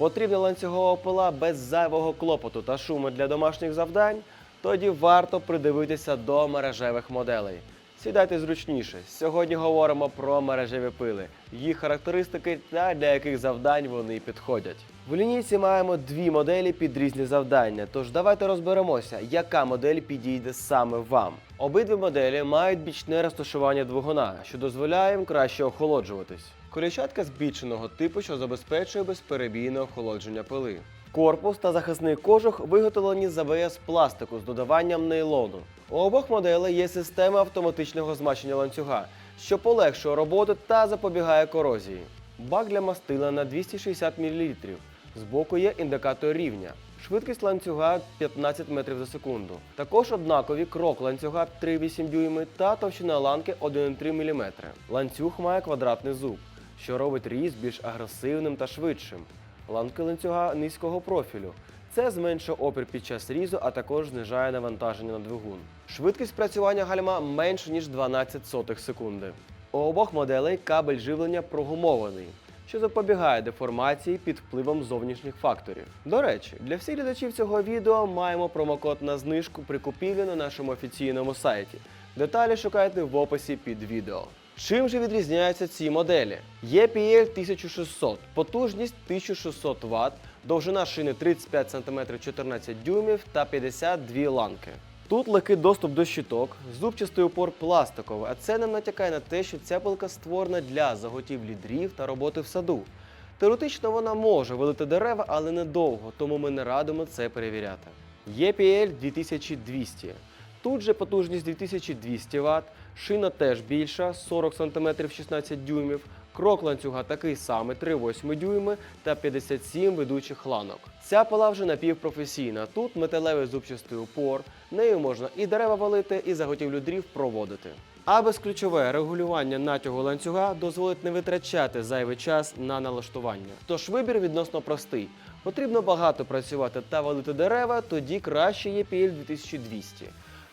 Потрібна ланцюгова пила без зайвого клопоту та шуму для домашніх завдань? Тоді варто придивитися до мережевих моделей. Сідайте зручніше. Сьогодні говоримо про мережеві пили, їх характеристики та для яких завдань вони підходять. В лінійці маємо дві моделі під різні завдання. Тож давайте розберемося, яка модель підійде саме вам. Обидві моделі мають бічне розташування двигуна, що дозволяє їм краще охолоджуватись. Коліщатка збільшеного типу, що забезпечує безперебійне охолодження пили. Корпус та захисний кожух виготовлені з АБС пластику з додаванням нейлону. У обох моделей є система автоматичного змащення ланцюга, що полегшує роботу та запобігає корозії. Бак для мастила на 260 мл. Збоку є індикатор рівня. Швидкість ланцюга 15 метрів за секунду. Також однакові крок ланцюга 3,8 дюйми та товщина ланки 1,3 мм. Ланцюг має квадратний зуб, що робить різ більш агресивним та швидшим. Ланки ланцюга низького профілю. Це зменшує опір під час різу, а також знижає навантаження на двигун. Швидкість працювання гальма менше ніж 12 сотих секунди. У обох моделей кабель живлення прогумований, що запобігає деформації під впливом зовнішніх факторів. До речі, для всіх глядачів цього відео маємо промокод на знижку при купівлі на нашому офіційному сайті. Деталі шукайте в описі під відео. Чим же відрізняються ці моделі? EPL 1600, потужність 1600 Вт, довжина шини 35 см 14 дюймів та 52 ланки. Тут легкий доступ до щиток, зубчастий упор пластиковий, а це нам натякає на те, що ця пилка створена для заготівлі дрів та роботи в саду. Теоретично вона може вилити дерева, але недовго, тому ми не радимо це перевіряти. EPL 2200. Тут же потужність 2200 Вт, шина теж більша 40 см 16 дюймів, крок ланцюга такий самий 3,8 дюйми та 57 ведучих ланок. Ця пила вже напівпрофесійна. Тут металевий зубчастий упор, нею можна і дерева валити, і заготівлю дрів проводити. А безключове регулювання натягу ланцюга дозволить не витрачати зайвий час на налаштування. Тож вибір відносно простий. Потрібно багато працювати та валити дерева, тоді краще є PL 2200.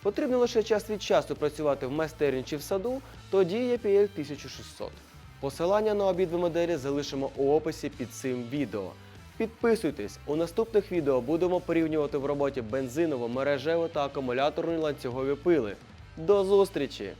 Потрібно лише час від часу працювати в майстерні чи в саду, тоді є PL 1600. Посилання на обидві моделі залишимо у описі під цим відео. Підписуйтесь, у наступних відео будемо порівнювати в роботі бензинову, мережеву та акумуляторну ланцюгові пили. До зустрічі!